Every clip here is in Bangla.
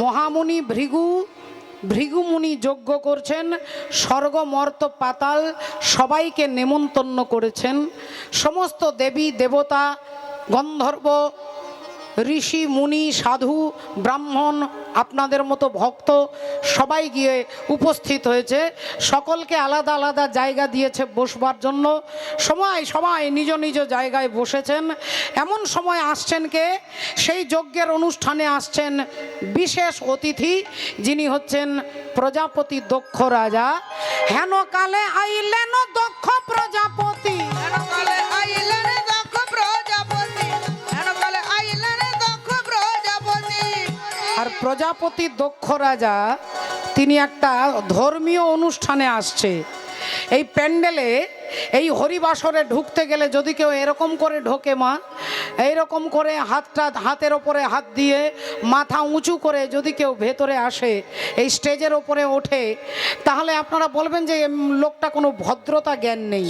মহামুনি ভৃগু ভৃগুমুনি যজ্ঞ করছেন স্বর্গমর্ত পাতাল সবাইকে নেমন্তন্ন করেছেন। সমস্ত দেবী দেবতা গন্ধর্ব ঋষি, মুনি, সাধু, ব্রাহ্মণ, আপনাদের মতো ভক্ত সবাই গিয়ে উপস্থিত হয়েছে। সকলকে আলাদা আলাদা জায়গা দিয়েছে বসবার জন্য। সময় সবাই নিজ নিজ জায়গায় বসেছেন। এমন সময় আসছেন কে? সেই যজ্ঞের অনুষ্ঠানে আসছেন বিশেষ অতিথি, যিনি হচ্ছেন প্রজাপতি দক্ষ রাজা। হেন কালে আইলেন দক্ষ প্রজাপতি। হেনকালে আইলেন প্রজাপতি দক্ষ রাজা, তিনি একটা ধর্মীয় অনুষ্ঠানে আসছে। এই প্যান্ডেলে, এই হরিবাসরে ঢুকতে গেলে যদি কেউ এরকম করে ঢোকে মা, এইরকম করে হাতটা হাতের ওপরে হাত দিয়ে মাথা উঁচু করে যদি কেউ ভেতরে আসে, এই স্টেজের ওপরে ওঠে, তাহলে আপনারা বলবেন যে লোকটা কোনো ভদ্রতা জ্ঞান নেই।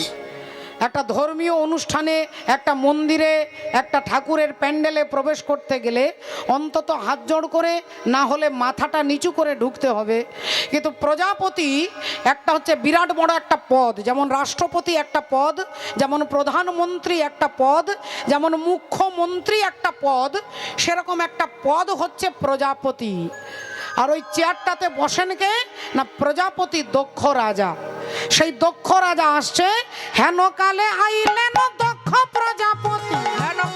একটা ধর্মীয় অনুষ্ঠানে, একটা মন্দিরে, একটা ঠাকুরের প্যান্ডেলে প্রবেশ করতে গেলে অন্তত হাত জোড় করে, না হলে মাথাটা নিচু করে ঢুকতে হবে। কিন্তু প্রজাপতি একটা হচ্ছে বিরাট বড় একটা পদ, যেমন রাষ্ট্রপতি একটা পদ, যেমন প্রধানমন্ত্রী একটা পদ, যেমন মুখ্যমন্ত্রী একটা পদ, সেরকম একটা পদ হচ্ছে প্রজাপতি। আর ওই চেয়ারটাতে বসেন কে? না প্রজাপতি দক্ষ রাজা। সেই দক্ষ রাজা আসছে, হেনকালে আইলেন দক্ষ প্রজাপতি। হেনকালে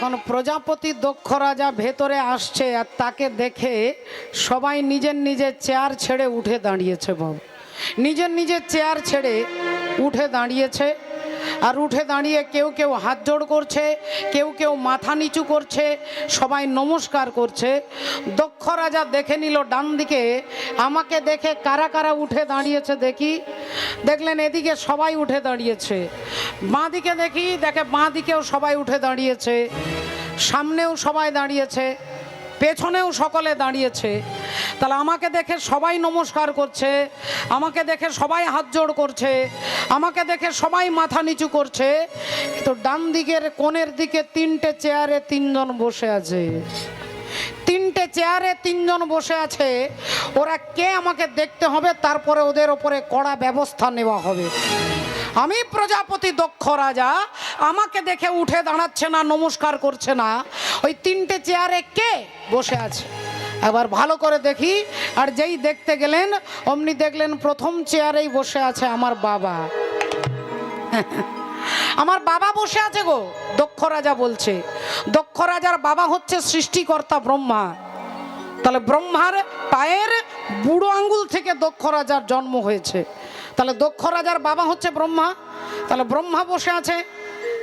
এখন প্রজাপতি দক্ষ রাজা ভেতরে আসছে আর তাকে দেখে সবাই নিজের নিজের চেয়ার ছেড়ে উঠে দাঁড়িয়েছে বাবু। নিজের নিজের চেয়ার ছেড়ে উঠে দাঁড়িয়েছে। আর উঠে দাঁড়িয়ে কেউ কেউ হাত জোড় করছে, কেউ কেউ মাথা নিচু করছে, সবাই নমস্কার করছে। দক্ষ রাজা দেখে নিল ডান দিকে আমাকে দেখে কারা কারা উঠে দাঁড়িয়েছে দেখি। দেখলেন এদিকে সবাই উঠে দাঁড়িয়েছে। বাঁ দিকে দেখি, দেখে বাঁ দিকেও সবাই উঠে দাঁড়িয়েছে। সামনেও সবাই দাঁড়িয়েছে, পেছনেও সকলে দাঁড়িয়েছে। তাহলে আমাকে দেখে সবাই নমস্কার করছে, আমাকে দেখে সবাই হাত জোড় করছে, আমাকে দেখে সবাই মাথা নিচু করছে তো ডান দিকের কোণের দিকে তিনটে চেয়ারে তিনজন বসে আছে। তিনটে চেয়ারে তিনজন বসে আছে, ওরা কে আমাকে দেখতে হবে, তারপরে ওদের ওপরে কড়া ব্যবস্থা নেওয়া হবে। আমি প্রজাপতি দক্ষ রাজা, আমাকে দেখে উঠে দাঁড়াচ্ছে না, নমস্কার করছে না, ওই তিনটে চেয়ারে কে বসে আছে? এবার ভালো করে দেখি। আর যেই দেখতে গেলেন, অমনি দেখলেন প্রথম চেয়ারেই বসে আছে আমার বাবা। আমার বাবা বসে আছে গো, দক্ষ রাজা বলছে। দক্ষ রাজার বাবা হচ্ছে সৃষ্টিকর্তা ব্রহ্মা। তাহলে ব্রহ্মার পায়ের বুড়ো আঙ্গুল থেকে দক্ষ রাজার জন্ম হয়েছে। তাহলে দক্ষ রাজার বাবা হচ্ছে ব্রহ্মা। তাহলে ব্রহ্মা বসে আছে।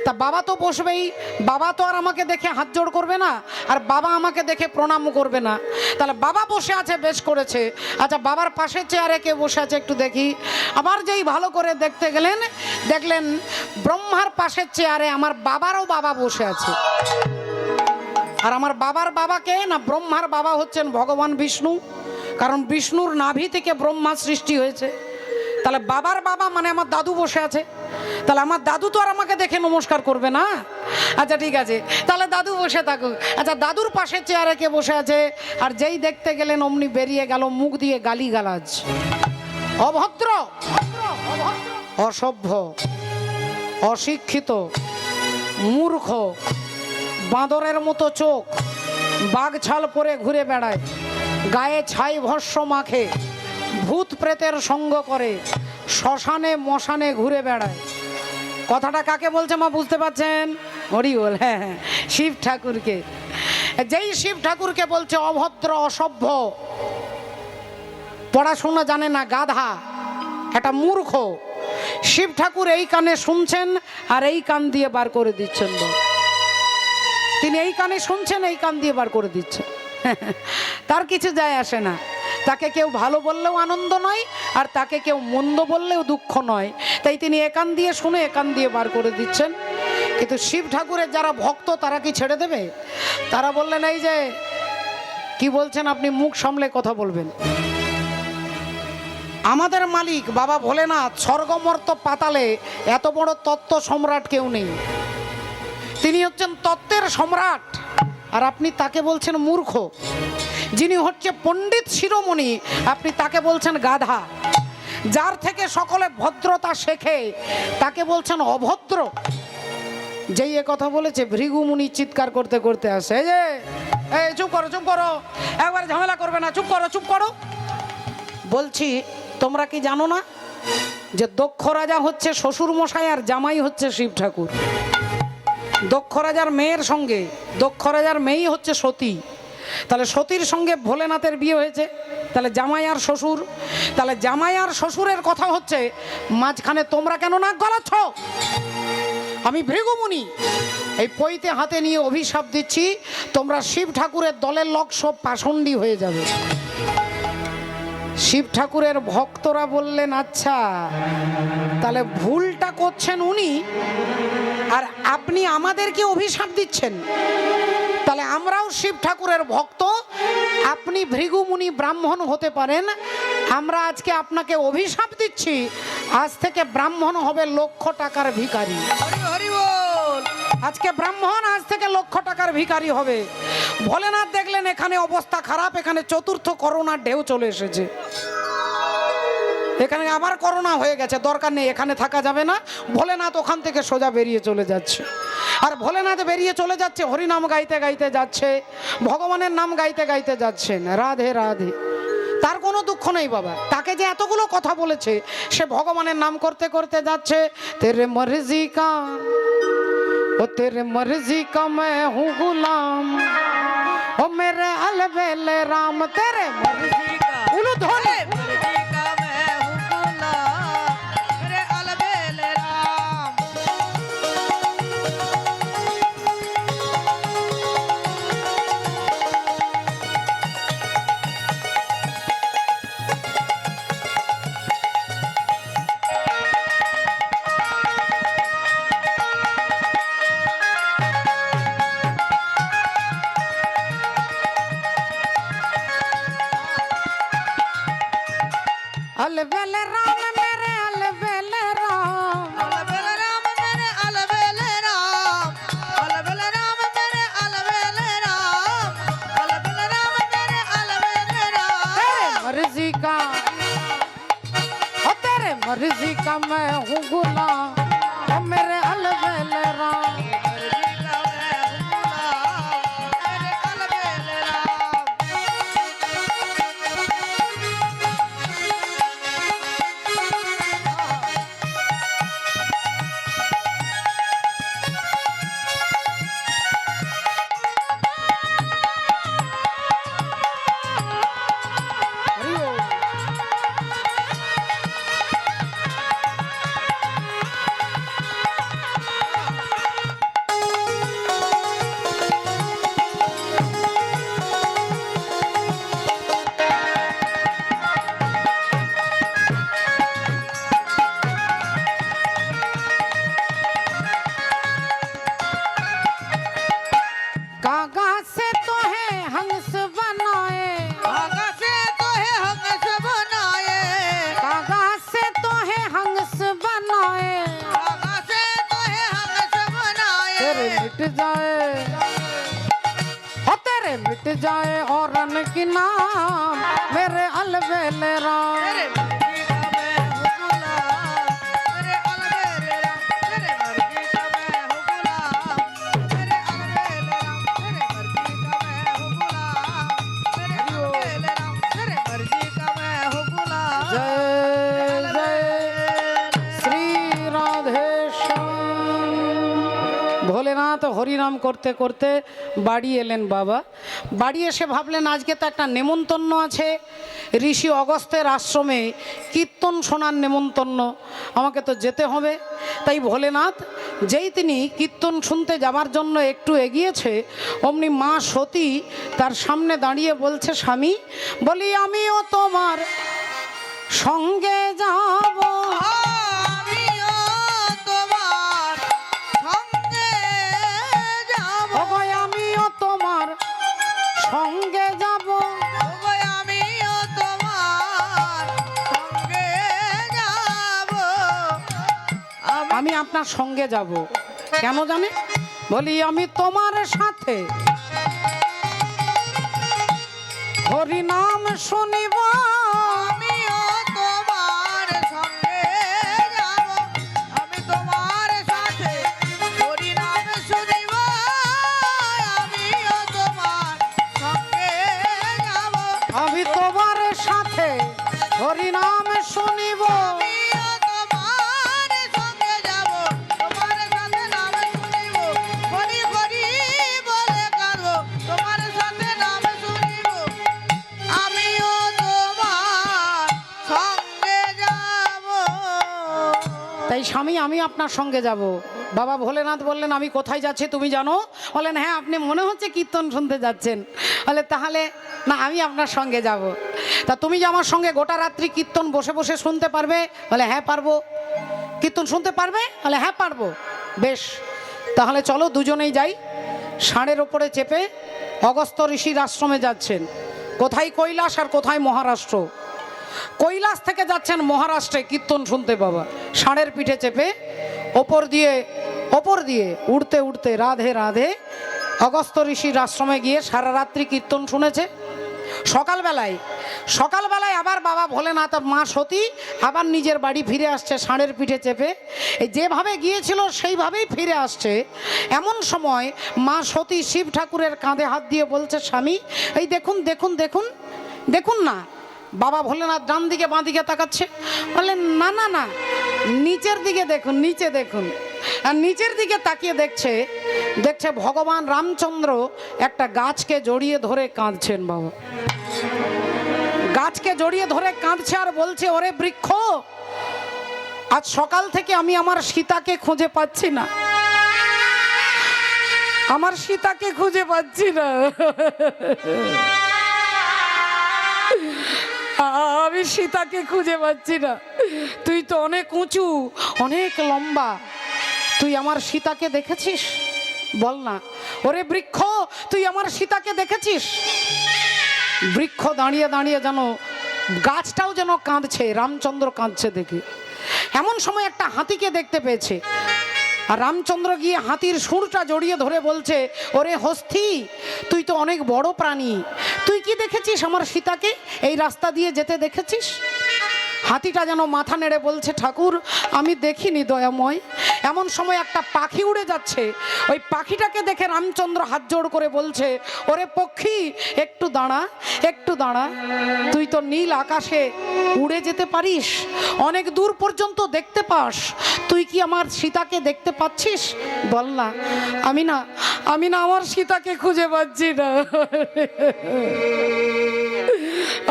তা বাবা তো বসবেই, বাবা তো আর আমাকে দেখে হাত জোড় করবে না, আর বাবা আমাকে দেখে প্রণাম করবে না। তাহলে বাবা বসে আছে, বেশ করেছে। আচ্ছা বাবার পাশের চেয়ারে কে বসে আছে একটু দেখি। আবার যেই ভালো করে দেখতে গেলেন, দেখলেন ব্রহ্মার পাশের চেয়ারে আমার বাবারও বাবা বসে আছে। আর আমার বাবার বাবাকে না, ব্রহ্মার বাবা হচ্ছেন ভগবান বিষ্ণু। কারণ বিষ্ণুর নাভি থেকে ব্রহ্মা সৃষ্টি হয়েছে। তাহলে বাবার বাবা মানে আমার দাদু বসে আছে। তাহলে আমার দাদু তো আর আমাকে দেখে নমস্কার করবে না? আচ্ছা ঠিক আছে। তাহলে দাদু বসে থাকুক। আচ্ছা দাদুর পাশে চেয়ারে কে বসে আছে? আর যেই দেখতে গেলেন, অমনি বেরিয়ে গেল, মুখ দিয়ে গালি গালাজ অভদ্র! অসভ্য। অশিক্ষিত। মূর্খ। বাঁদরের মতো চোখ। বাঘ ছাল পরে ঘুরে বেড়ায়। গায়ে ছাই ভস্য মাখে। ভূত প্রেতের সঙ্গ করে। শ্মশানে মশানে ঘুরে বেড়ায়। কথাটা কাকে বলছে মা বুঝতে পারছেন? হরি বল হ্যাঁ হ্যাঁ শিব ঠাকুরকে। যেই শিব ঠাকুরকে বলছে অভদ্র, অসভ্য, পড়াশোনা জানে না, গাধা, একটা মূর্খ, শিব ঠাকুর এই কানে শুনছেন আর এই কান দিয়ে বার করে দিচ্ছেন। তিনি এই কানে শুনছেন, এই কান দিয়ে বার করে দিচ্ছেন। তার কিছু যায় আসে না। তাকে কেউ ভালো বললেও আনন্দ নয়, আর তাকে কেউ মন্দ বললেও দুঃখ নয়। তাই তিনি একান দিয়ে শুনে একান দিয়ে বার করে দিচ্ছেন। কিন্তু শিব ঠাকুরের যারা ভক্ত, তারা কি ছেড়ে দেবে? তারা বললেন, এই যে, কি বলছেন আপনি? মুখ সামলে কথা বলবেন। আমাদের মালিক, বাবা ভোলেনাথ, স্বর্গমর্ত পাতালে এত বড় তত্ত্ব সম্রাট কেউ নেই। তিনি হচ্ছেন তত্ত্বের সম্রাট, আর আপনি তাকে বলছেন মূর্খ। যিনি হচ্ছে পণ্ডিত শিরোমণি, আপনি তাকে বলছেন গাধা। যার থেকে সকলে ভদ্রতা শেখে, তাকে বলছেন অভদ্র। যেই এ কথা বলেছে ভৃগুমুনি চিৎকার করতে করতে আসে, এই যে, এই চুপ করো চুপ করো, একবার ঝামেলা করবে না, চুপ করো চুপ করো। বলছি, তোমরা কি জানো না যে দক্ষ রাজা হচ্ছে শ্বশুর মশাই আর জামাই হচ্ছে শিব ঠাকুর? দক্ষ রাজার মেয়ের সঙ্গে, দক্ষ রাজার মেয়েই হচ্ছে সতী। তাহলে সতীর সঙ্গে ভোলেনাথের বিয়ে হয়েছে। তাহলে জামাই আর শ্বশুর, তাহলে জামাই আর শ্বশুরের কথা হচ্ছে, মাঝখানে তোমরা কেন নাক গলাচ্ছ? আমি ভৃগুমুনি, এই পইতে হাতে নিয়ে অভিশাপ দিচ্ছি, তোমরা শিব ঠাকুরের দলের লোক সব পাষণ্ডী হয়ে যাবে। শিব ঠাকুরের ভক্তরা বললেন আচ্ছা তাহলে ভুলটা করছেন উনি, আর আপনি আমাদেরকে অভিশাপ দিচ্ছেন। তাহলে আমরাও শিব ঠাকুরের ভক্ত। আপনি ভৃগুমুনি ব্রাহ্মণ হতে পারেন। আমরা আজকে আপনাকে অভিশাপ দিচ্ছি। আজ থেকে ব্রাহ্মণ হবে লক্ষ টাকার হরি আজকে ব্রাহ্মণ আজ থেকে লক্ষ টাকার ভিখারি হবে। ভোলেনাথ দেখলেন এখানে অবস্থা খারাপ। এখানে চতুর্থ করোনার ঢেউ চলে এসেছে। এখানে আবার করোনা হয়ে গেছে, দরকার নেই, এখানে থাকা যাবে না। ভোলেনাথ ওখান থেকে সোজা বেরিয়ে চলে যাচ্ছে। আর ভোলেনাথ বেরিয়ে চলে যাচ্ছে, হরিনাম গাইতে গাইতে যাচ্ছে, ভগবানের নাম গাইতে গাইতে যাচ্ছেন, রাধে রাধে। তার কোনো দুঃখ নেই বাবা। তাকে যে এতগুলো কথা বলেছে, সে ভগবানের নাম করতে করতে যাচ্ছে, তেরে মর্জি কা, ও তেরে মর্জি কা, মে হু গুলাম, ও মেরে আলবেলে রাম, তেরে মর্জি तेरे मर्जी का मैं हूँ गुलाम ओ मेरे अलबेले राम করতে করতে বাড়ি এলেন বাবা। বাড়ি এসে ভাবলেন, আজকে তো একটা নেমন্তন্ন আছে। ঋষি অগস্তের আশ্রমে কীর্তন শোনার নেমন্তন্ন, আমাকে তো যেতে হবে। তাই ভোলেনাথ, যেই তিনি কীর্তন শুনতে যাবার জন্য একটু এগিয়েছে, অমনি মা সতী তার সামনে দাঁড়িয়ে বলছে, স্বামী, বলি আমিও তোমার সঙ্গে যাব। আপনার সঙ্গে যাব। কেন জানে? বলি আমি তোমার সাথে হরি নাম শুনিব। আমিও তোমার সঙ্গে যাব। আমি তোমার সাথে হরি নাম শুনিব। আমিও তোমার সঙ্গে যাব। আমি তোমার সাথে হরি নাম শুনিব। স্বামী আমি আপনার সঙ্গে যাব। বাবা ভোলেনাথ বললেন, আমি কোথায় যাচ্ছি তুমি জানো? বলেন হ্যাঁ আপনি মনে হচ্ছে কীর্তন শুনতে যাচ্ছেন। বলে, তাহলে না, আমি আপনার সঙ্গে যাব। তা তুমি যে আমার সঙ্গে গোটা রাত্রি কীর্তন বসে বসে শুনতে পারবে? বলে হ্যাঁ পারব। কীর্তন শুনতে পারবে? বলে হ্যাঁ পারব। বেশ, তাহলে চলো দুজনেই যাই। ষাঁড়ের ওপরে চেপে অগস্ত ঋষির আশ্রমে যাচ্ছেন। কোথায় কৈলাস আর কোথায় মহারাষ্ট্র? কৈলাস থেকে যাচ্ছেন মহারাষ্ট্রে, কীর্তন শুনতে বাবা। ষাঁড়ের পিঠে চেপে ওপর দিয়ে ওপর দিয়ে, উড়তে উড়তে, রাধে রাধে, অগস্ত ঋষির আশ্রমে গিয়ে সারা রাত্রি কীর্তন শুনেছে। সকালবেলায় সকালবেলায় আবার বাবা ভোলেনাথ, মা সতী, আবার নিজের বাড়ি ফিরে আসছে ষাঁড়ের পিঠে চেপে। যেভাবে গিয়েছিল, সেইভাবেই ফিরে আসছে। এমন সময় মা সতী শিব ঠাকুরের কাঁধে হাত দিয়ে বলছে, স্বামী, এই দেখুন দেখুন দেখুন দেখুন না বাবা ভোলেনাথ ডান দিকে, বাঁ দিকে তাকাচ্ছে। বললেন, না না না, নিচের দিকে দেখুন, নিচে দেখুন। আর নিচের দিকে তাকিয়ে দেখছে দেখছে ভগবান রামচন্দ্র একটা গাছকে জড়িয়ে ধরে কাঁদছেন বাবা। গাছকে জড়িয়ে ধরে কাঁদছে আর বলছে, ওরে বৃক্ষ, আজ সকাল থেকে আমি আমার সীতাকে খুঁজে পাচ্ছি না। আমার সীতাকে খুঁজে পাচ্ছি না। আমি সীতাকে খুঁজে পাচ্ছি না। তুই তো অনেক উঁচু, অনেক লম্বা। তুই আমার সীতাকে দেখেছিস? বল না। ওরে বৃক্ষ, তুই আমার সীতাকে দেখেছিস? বৃক্ষ দাঁড়িয়ে দাঁড়িয়ে যেন, গাছটাও যেন কাঁদছে, রামচন্দ্র কাঁদছে দেখে। এমন সময় একটা হাতিকে দেখতে পেয়েছে। আর রামচন্দ্র গিয়ে হাতির সুরটা জড়িয়ে ধরে বলছে, ওরে হস্থি তুই তো অনেক বড় প্রাণী। তুই কি দেখেছিস আমার সীতাকে? এই রাস্তা দিয়ে যেতে দেখেছিস? হাতিটা যেন মাথা নেড়ে বলছে, ঠাকুর, আমি দেখিনি দয়াময়। এমন সময় একটা পাখি উড়ে যাচ্ছে। ওই পাখিটাকে দেখে রামচন্দ্র হাত জোড় করে বলছে, ওরে পক্ষী, একটু দাঁড়া একটু দাঁড়া। তুই তো নীল আকাশে উড়ে যেতে পারিস, অনেক দূর পর্যন্ত দেখতে পাস। তুই কি আমার সীতাকে দেখতে পাচ্ছিস? বল না। আমি না আমি না আমার সীতাকে খুঁজে পাচ্ছি না।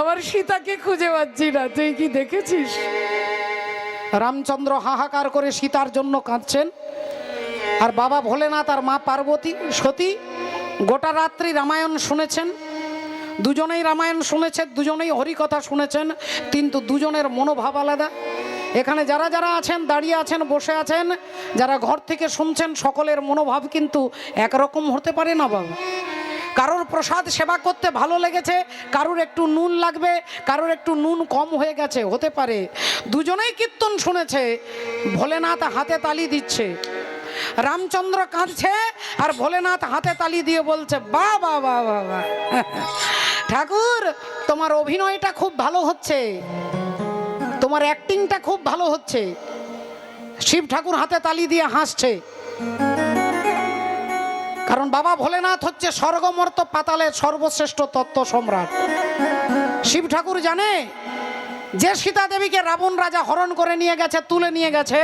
আমার সীতাকে খুঁজে পাচ্ছি না। তুই কি দেখেছিস? রামচন্দ্র হাহাকার করে সীতার জন্য কাঁদছেন। আর বাবা ভোলেনাথ আর মা পার্বতী, সতী গোটা রাত্রি রামায়ণ শুনেছেন। দুজনেই রামায়ণ শুনেছেন দুজনেই হরিকথা শুনেছেন, কিন্তু দুজনের মনোভাব আলাদা। এখানে যারা যারা আছেন, দাঁড়িয়ে আছেন, বসে আছেন, যারা ঘর থেকে শুনছেন, সকলের মনোভাব কিন্তু একরকম হতে পারে না বাবা। কারোর প্রসাদ সেবা করতে ভালো লেগেছে, কারোর একটু নুন লাগবে, কারোর একটু নুন কম হয়ে গেছে, হতে পারে। দুজনেই কীর্তন শুনেছে, ভোলেনাথ হাতে তালি দিচ্ছে। রামচন্দ্র কাঁদছে আর ভোলেনাথ হাতে তালি দিয়ে বলছে, বা বা বা বা বা। ঠাকুর, তোমার অভিনয়টা খুব ভালো হচ্ছে। তোমার অ্যাক্টিংটা খুব ভালো হচ্ছে। শিব ঠাকুর হাতে তালি দিয়ে হাসছে। কারণ বাবা ভোলেনাথ হচ্ছে স্বর্গমর্ত পাতালের সর্বশ্রেষ্ঠ তত্ত্ব সম্রাট। শিব ঠাকুর জানে, যে সীতা দেবীকে রাবণ রাজা হরণ করে নিয়ে গেছে, তুলে নিয়ে গেছে,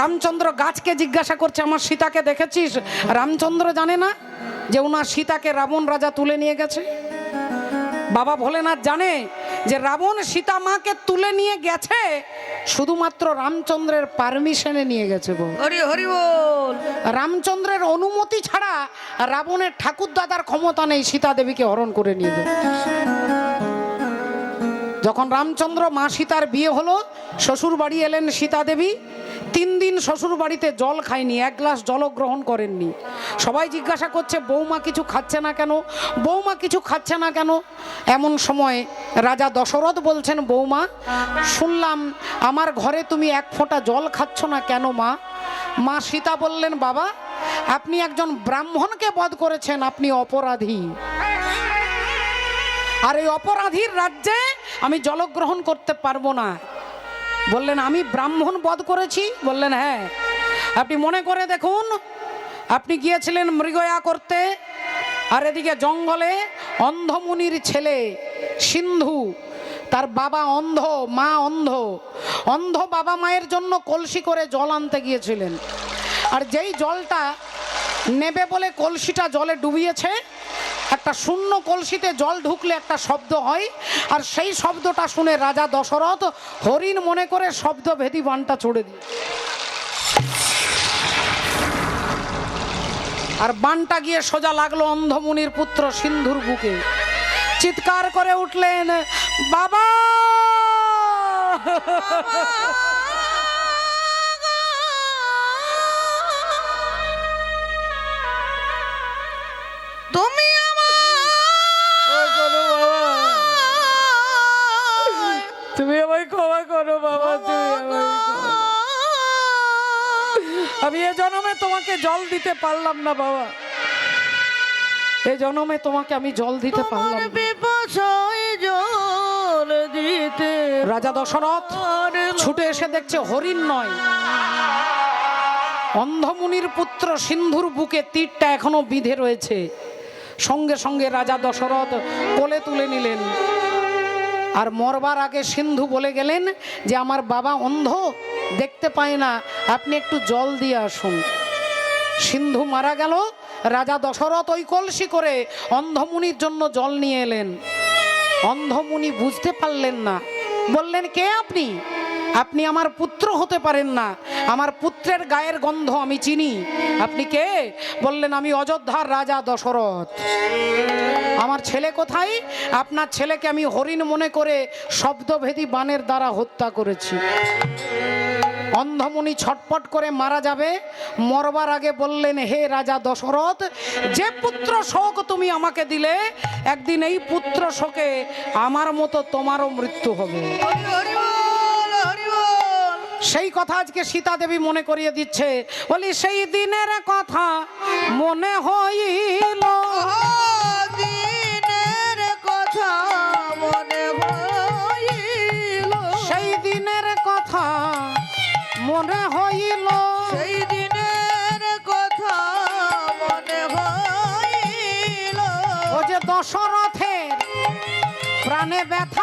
রামচন্দ্র গাছকে জিজ্ঞাসা করছে, আমার সীতাকে দেখেছিস? রামচন্দ্র জানে না যে ওনার সীতাকে রাবণ রাজা তুলে নিয়ে গেছে। বাবা ভোলেনাথ জানে যে রাবণ সীতা মাকে তুলে নিয়ে গেছে শুধুমাত্র রামচন্দ্রের পারমিশনে নিয়ে গেছে বউ। হরি হরি বল। রামচন্দ্রের অনুমতি ছাড়া রাবণের ঠাকুর দাদার ক্ষমতা নেই সীতা দেবীকে হরণ করে নিয়ে যাবে যখন রামচন্দ্র মা সীতার বিয়ে হলো শ্বশুর বাড়ি এলেন সীতা দেবী তিন দিন শ্বশুর বাড়িতে জল খায়নি, এক গ্লাস জল গ্রহণ করেননি। সবাই জিজ্ঞাসা করছে, বৌমা কিছু খাচ্ছে না কেন? বৌমা কিছু খাচ্ছে না কেন? এমন সময় রাজা দশরথ বলছেন, বৌমা, শুনলাম আমার ঘরে তুমি এক ফোঁটা জল খাচ্ছ না কেন মা? মা সীতা বললেন, বাবা, আপনি একজন ব্রাহ্মণকে বধ করেছেন, আপনি অপরাধী। আর এই অপরাধীর রাজ্যে আমি জলগ্রহণ করতে পারব না। বললেন, আমি ব্রাহ্মণ বধ করেছি। বললেন হ্যাঁ। আপনি মনে করে দেখুন, আপনি গিয়েছিলেন মৃগয়া করতে, আর এদিকে জঙ্গলে অন্ধমুনির ছেলে সিন্ধু, তার বাবা অন্ধ, মা অন্ধ অন্ধ বাবা মায়ের জন্য কলসি করে জল আনতে গিয়েছিলেন। আর যেই জলটা নেবে বলে কলসিটা জলে ডুবিয়েছে একটা শূন্য কলসিতে জল ঢুকলে একটা শব্দ হয়, আর সেই শব্দটা শুনে রাজা দশরথ হরিণ মনে করে শব্দ ভেদি বানটা চড়ে দিয়ে আর বানটা গিয়ে সোজা লাগল অন্ধমুনির পুত্র সিন্ধুর বুকে। চিৎকার করে উঠলেন বাবা! আমি এ জন্মে তোমাকে জল দিতে পারলাম না বাবা। এ জন্মে তোমাকে আমি জল দিতে পারলাম রাজা দশরথ ছুটে এসে দেখছে হরিণ নয়। অন্ধমুনির পুত্র সিন্ধুর বুকে তীরটা এখনও বিধে রয়েছে। সঙ্গে সঙ্গে রাজা দশরথ কোলে তুলে নিলেন। আর মরবার আগে সিন্ধু বলে গেলেন যে আমার বাবা অন্ধ দেখতে পায় না। আপনি একটু জল দিয়ে আসুন। সিন্ধু মারা গেল। রাজা দশরথ ওই কলসি করে অন্ধমুনির জন্য জল নিয়ে এলেন। অন্ধমুনি বুঝতে পারলেন না। বললেন, কে আপনি? আপনি আমার পুত্র হতে পারেন না। আমার পুত্রের গায়ের গন্ধ আমি চিনি। আপনি কে? বললেন, আমি অযোধ্যার রাজা দশরথ। আমার ছেলে কোথায়? আপনার ছেলেকে আমি হরিণ মনে করে শব্দভেদী বানের দ্বারা হত্যা করেছি। অন্ধমুনি ছটপট করে মারা যাবে। মরবার আগে বললেন হে রাজা দশরথ যে পুত্র শোক তুমি আমাকে দিলে একদিন এই পুত্র শোকে আমার মতো তোমারও মৃত্যু হবে। সেই কথা আজকে সীতা দেবী মনে করিয়ে দিচ্ছে। বলি সেই দিনের কথা মনে হইল। দিনের কথা মনে হইল। সেই দিনের কথা মনে হইল। ও যে দশরথের প্রাণে ব্যথা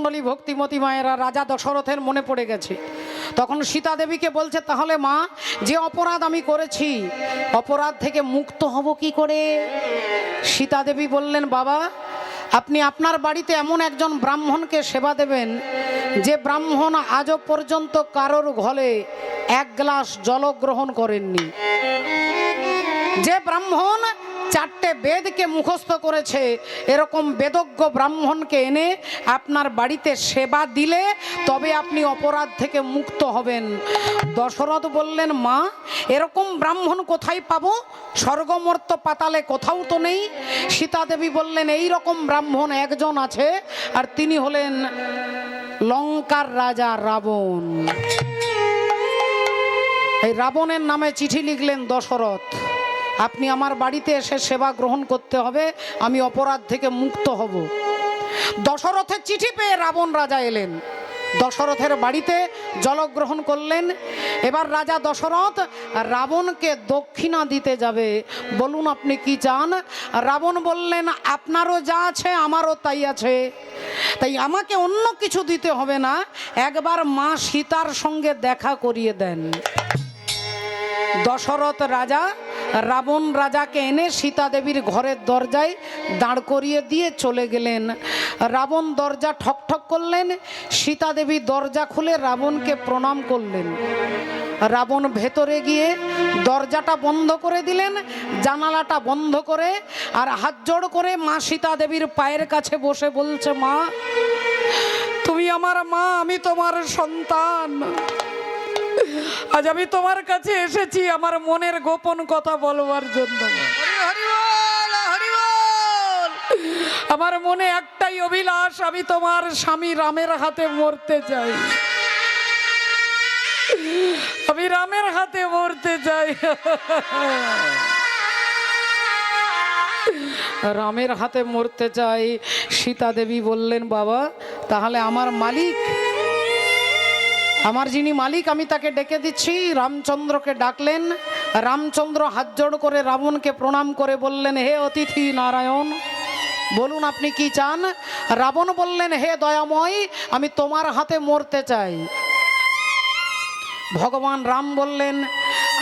ভক্তমণ্ডলী ভক্তিমতী মায়েরা রাজা দশরথের মনে পড়ে গেছে। তখন সীতা দেবীকে বলছে, তাহলে মা, যে অপরাধ আমি করেছি, অপরাধ থেকে মুক্ত হব কি করে? সীতা দেবী বললেন, বাবা, আপনি আপনার বাড়িতে এমন একজন ব্রাহ্মণকে সেবা দেবেন, যে ব্রাহ্মণ আজও পর্যন্ত কারোর ঘরে এক গ্লাস জল গ্রহণ করেননি। যে ব্রাহ্মণ চারটে বেদকে মুখস্থ করেছে। এরকম বেদজ্ঞ ব্রাহ্মণকে এনে আপনার বাড়িতে সেবা দিলে তবে আপনি অপরাধ থেকে মুক্ত হবেন। দশরথ বললেন, মা, এরকম ব্রাহ্মণ কোথায় পাবো? স্বর্গমর্ত পাতালে কোথাও তো নেই। সীতা দেবী বললেন, এই রকম ব্রাহ্মণ একজন আছে, আর তিনি হলেন লঙ্কার রাজা রাবণ। এই রাবণের নামে চিঠি লিখলেন দশরথ। আপনি আমার বাড়িতে এসে সেবা গ্রহণ করতে হবে, আমি অপরাধ থেকে মুক্ত হব। দশরথের চিঠি পেয়ে রাবণ রাজা এলেন। দশরথের বাড়িতে জলগ্রহণ করলেন। এবার রাজা দশরথ রাবণকে দক্ষিণা দিতে যাবে। বলুন, আপনি কি চান? রাবণ বললেন, আপনারও যা আছে, আমারও তাই আছে। তাই আমাকে অন্য কিছু দিতে হবে না, একবার মা সীতার সঙ্গে দেখা করিয়ে দেন। দশরথ রাজা রাবণ রাজাকে এনে সীতা দেবীর ঘরের দরজায় দাঁড় করিয়ে দিয়ে চলে গেলেন। রাবণ দরজা ঠকঠক করলেন, সীতা দেবী দরজা খুলে রাবণকে প্রণাম করলেন। রাবণ ভেতরে গিয়ে দরজাটা বন্ধ করে দিলেন, জানালাটা বন্ধ করে আর হাত জোড় করে মা সীতা দেবীর পায়ের কাছে বসে বলছে, মা, তুমি আমার মা, আমি তোমার সন্তান। আজ আমি তোমার কাছে এসেছি আমার মনের গোপন কথা বলবার জন্য। আমার মনে একটাই অভিলাষ আমি তোমার স্বামী রামের হাতে মরতে চাই। আমি রামের হাতে মরতে চাই। রামের হাতে মরতে চাই। সীতা দেবী বললেন বাবা তাহলে আমার মালিক আমার যিনি মালিক, আমি তাকে ডেকে দিচ্ছি। রামচন্দ্রকে ডাকলেন। রামচন্দ্র হাত জোড় করে রাবণকে প্রণাম করে বললেন, হে অতিথি নারায়ণ, বলুন আপনি কি চান? রাবণ বললেন, হে দয়াময়, আমি তোমার হাতে মরতে চাই। ভগবান রাম বললেন,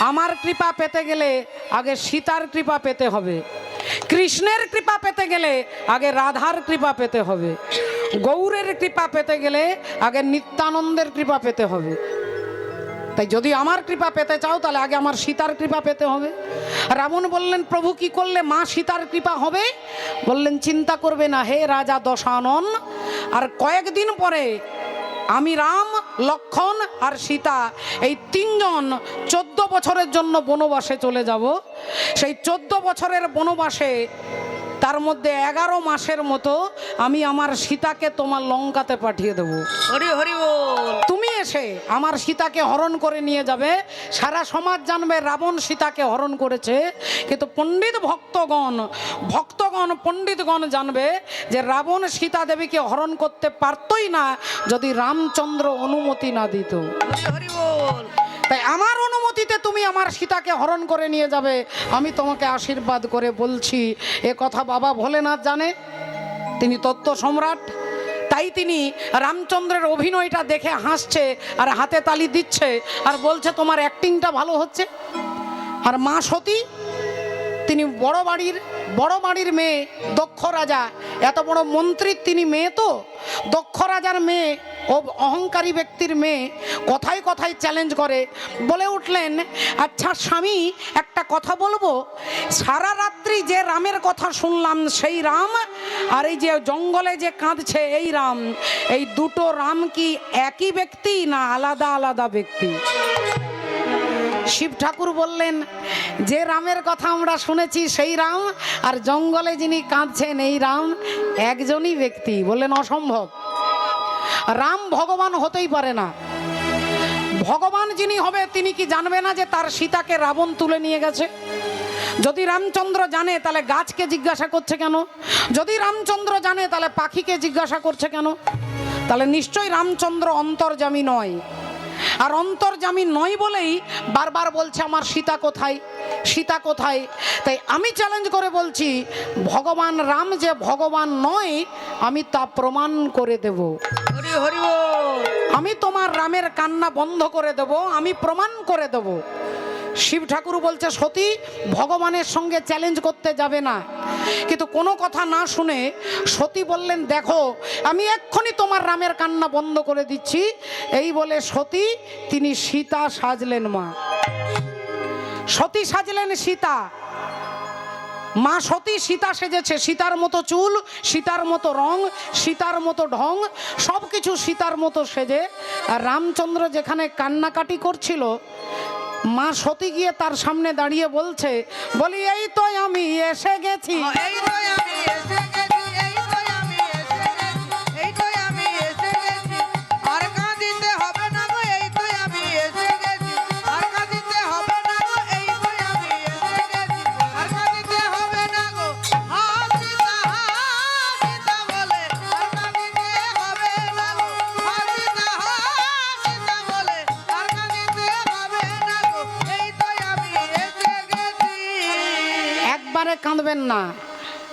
আমার কৃপা পেতে গেলে আগে সীতার কৃপা পেতে হবে। কৃষ্ণের কৃপা পেতে গেলে আগে রাধার কৃপা পেতে হবে। গৌরের কৃপা পেতে গেলে আগে নিত্যানন্দের কৃপা পেতে হবে। তাই যদি আমার কৃপা পেতে চাও, তাহলে আগে আমার সীতার কৃপা পেতে হবে। রাবণ বললেন, প্রভু, কি করলে মা সীতার কৃপা হবে? বললেন, চিন্তা করবে না, হে রাজা দশানন, আর কয়েকদিন পরে আমি রাম, লক্ষণ আর সীতা, এই তিনজন চোদ্দ বছরের জন্য বনবাসে চলে যাব। সেই চোদ্দ বছরের বনবাসে তার মধ্যে এগারো মাসের মতো আমি আমার সীতাকে তোমার লঙ্কাতে পাঠিয়ে দেবো। হরি হরি তুমি এসে আমার সীতাকে হরণ করে নিয়ে যাবে। সারা সমাজ জানবে রাবণ সীতাকে হরণ করেছে। কিন্তু পণ্ডিত ভক্তগণ ভক্তগণ পণ্ডিতগণ জানবে যে রাবণ সীতা দেবীকে হরণ করতে পারতই না যদি রামচন্দ্র অনুমতি না দিত। হরি হরি বল। তাই আমার অনুমতিতে তুমি আমার সীতাকে হরণ করে নিয়ে যাবে। আমি তোমাকে আশীর্বাদ করে বলছি, এ কথা বাবা ভোলেনাথ জানে, তিনি তত্ত্ব সম্রাট। তাই তিনি রামচন্দ্রের অভিনয়টা দেখে হাসছে আর হাতে তালি দিচ্ছে আর বলছে, তোমার অ্যাক্টিংটা ভালো হচ্ছে। আর মা সতী, তিনি বড় বাড়ির বড় বাড়ির মেয়ে, দক্ষ রাজা। এত বড় মন্ত্রীর তিনি মেয়ে তো। দক্ষ রাজার মেয়ে ও অহংকারী ব্যক্তির মেয়ে কথায় কথায় চ্যালেঞ্জ করে। বলে উঠলেন আচ্ছা স্বামী, একটা কথা বলব। সারা রাত্রি যে রামের কথা শুনলাম, সেই রাম, আর এই যে জঙ্গলে যে কাঁদছে, এই রাম। এই দুটো রাম কি একই ব্যক্তি না আলাদা আলাদা ব্যক্তি? শিব ঠাকুর বললেন, যে রামের কথা আমরা শুনেছি সেই রাম, আর জঙ্গলে যিনি কাঁদছেন এই রাম একজনই ব্যক্তি। বললেন, অসম্ভব। রাম ভগবান হতেই পারে না। ভগবান যিনি হবে, তিনি কি জানবে না যে তার সীতাকে রাবণ তুলে নিয়ে গেছে? যদি রামচন্দ্র জানে, তাহলে গাছকে জিজ্ঞাসা করছে কেন? যদি রামচন্দ্র জানে, তাহলে পাখিকে জিজ্ঞাসা করছে কেন? তাহলে নিশ্চয়ই রামচন্দ্র অন্তর্জামী নয়। আর অন্তর্জামী নয় বলেই বারবার বলছে আমার সীতা কোথায়? সীতা কোথায়? তাই আমি চ্যালেঞ্জ করে বলছি ভগবান রাম যে ভগবান নয় আমি তা প্রমাণ করে দেব। হরি হরি বল। আমি তোমার রামের কান্না বন্ধ করে দেব আমি প্রমাণ করে দেব। শিব ঠাকুর বলছে সতী ভগবানের সঙ্গে চ্যালেঞ্জ করতে যাবে না। কিন্তু কোনো কথা না শুনে সতী বললেন, দেখো, আমি এক্ষুনি তোমার রামের কান্না বন্ধ করে দিচ্ছি। এই বলে সতী, তিনি সীতা সাজলেন মা। সতী সাজলেন সীতা। মা সতী সীতা সেজেছে, সীতার মতো চুল, সীতার মতো রং, সীতার মতো ঢং সব কিছু সীতার মতো সেজে। আর রামচন্দ্র যেখানে কান্নাকাটি করছিল মা সতী গিয়ে তার সামনে দাঁড়িয়ে বলছে, বলি, এই তো আমি এসে গেছি। এই তো আমি এসে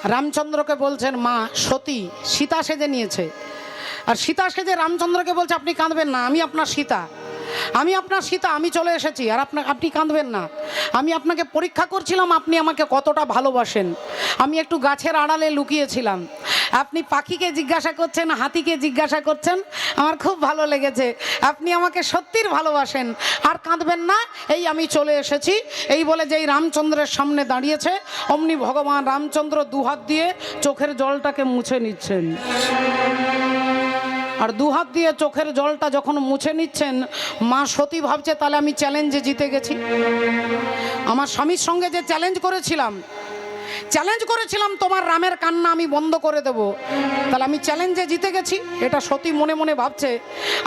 রামচন্দ্রকে বলছেন, মা, সতী, সীতা সেজে নিয়েছে। আর সীতা সেজে রামচন্দ্রকে বলছে, আপনি কাঁদবেন না, আমি আপনার সীতা। আমি আপনার সীতা, আমি চলে এসেছি, আর আপনার আপনি কাঁদবেন না। আমি আপনাকে পরীক্ষা করছিলাম, আপনি আমাকে কতটা ভালোবাসেন। আমি একটু গাছের আড়ালে লুকিয়েছিলাম। আপনি পাখিকে জিজ্ঞাসা করছেন, হাতিকে জিজ্ঞাসা করছেন, আমার খুব ভালো লেগেছে। আপনি আমাকে সত্যির ভালোবাসেন। আর কাঁদবেন না, এই আমি চলে এসেছি। এই বলে যেই রামচন্দ্রের সামনে দাঁড়িয়েছে, অমনি ভগবান রামচন্দ্র দুহাত দিয়ে চোখের জলটাকে মুছে নিচ্ছেন। আর দুহাত দিয়ে চোখের জলটা যখন মুছে নিচ্ছেন, মা সতী ভাবছে, তাহলে আমি চ্যালেঞ্জে জিতে গেছি। আমার স্বামীর সঙ্গে যে চ্যালেঞ্জ করেছিলাম চ্যালেঞ্জ করেছিলাম, তোমার রামের কান্না আমি বন্ধ করে দেব। তাহলে আমি চ্যালেঞ্জে জিতে গেছি, এটা সতী মনে মনে ভাবছে।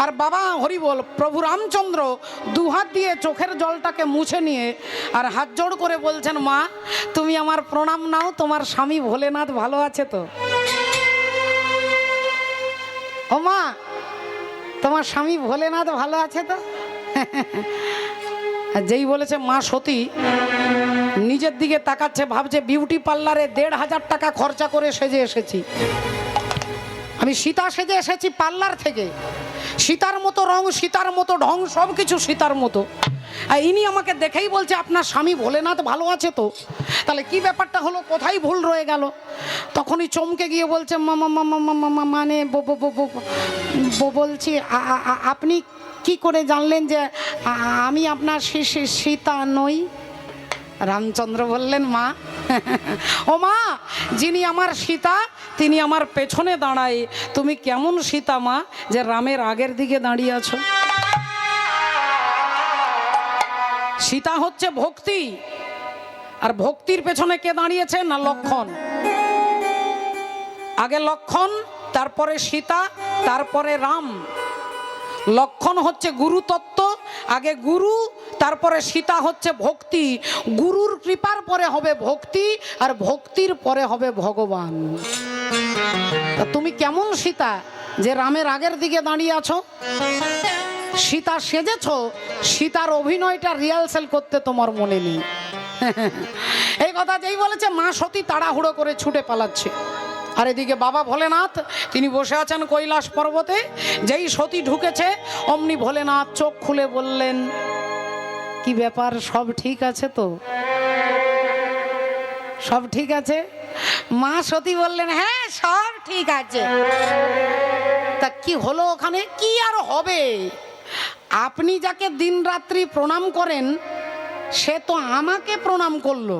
আর বাবা, হরি বল, প্রভু রামচন্দ্র দুহাত দিয়ে চোখের জলটাকে মুছে নিয়ে আর হাত জোড় করে বলছেন, মা, তুমি আমার প্রণাম নাও, তোমার স্বামী ভোলেনাথ ভালো আছে তো? ও মা, তোমার স্বামী ভোলেনাথ ভালো আছে তো? যেই বলেছে, মা, সতী নিজের দিকে তাকাচ্ছে, ভাবছে বিউটি পার্লারে দেড় হাজার টাকা খরচা করে সেজে এসেছি। আমি সীতা সেজে এসেছি পার্লার থেকে। সীতার মতো রং, সীতার মতো ঢং সব কিছু সীতার মতো। আর ইনি আমাকে দেখেই বলছে, আপনার স্বামী ভোলেনাথ ভালো আছে তো? তাহলে কি ব্যাপারটা হলো? কোথায় ভুল রয়ে গেল? তখনই চমকে গিয়ে বলছে মামা মামা মামা মানে বলছি আপনি কি করে জানলেন যে আমি আপনার সীতা নই? রামচন্দ্র বললেন, মা। ও মা, যিনি আমার সীতা, তিনি আমার পেছনে দাঁড়ায়। তুমি কেমন সীতা, মা, যে রামের আগের দিকে দাঁড়িয়ে আছো? সীতা হচ্ছে ভক্তি। আর ভক্তির পেছনে কে দাঁড়িয়েছে না লক্ষণ? আগে লক্ষণ, তারপরে সীতা, তারপরে রাম। লক্ষণ হচ্ছে গুরু তত্ত্ব আগে গুরু, তারপরে সীতা হচ্ছে ভক্তি। গুরুর কৃপার পরে হবে ভক্তি, আর ভক্তির পরে হবে ভগবান। তুমি কেমন সীতা, যে রামের আগের দিকে দাঁড়িয়ে আছো? সীতা সেজেছ, সীতার অভিনয়টা রিহার্সেল করতে তোমার মনে নেই। এই কথা যেই বলেছে, মা সতী তাড়াহুড়ো করে ছুটে পালাচ্ছে। আর এদিকে বাবা ভোলেনাথ, তিনি বসে আছেন কৈলাস পর্বতে। যেই সতী ঢুকেছে, অমনি ভোলেনাথ চোখ খুলে বললেন, কি ব্যাপার, সব ঠিক আছে তো? সব ঠিক আছে? মা সতী বললেন হ্যাঁ সব ঠিক আছে। তা কি হলো ওখানে? কি আর হবে? আপনি যাকে দিনরাত্রি প্রণাম করেন, সে তো আমাকে প্রণাম করল।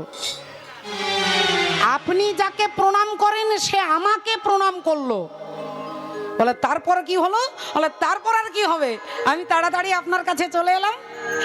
আপনি যাকে প্রণাম করেন, সে আমাকে প্রণাম করল। বলে, তারপর কি হলো? বলে, তারপর আর কি হবে? আমি তাড়াতাড়ি আপনার কাছে চলে এলাম।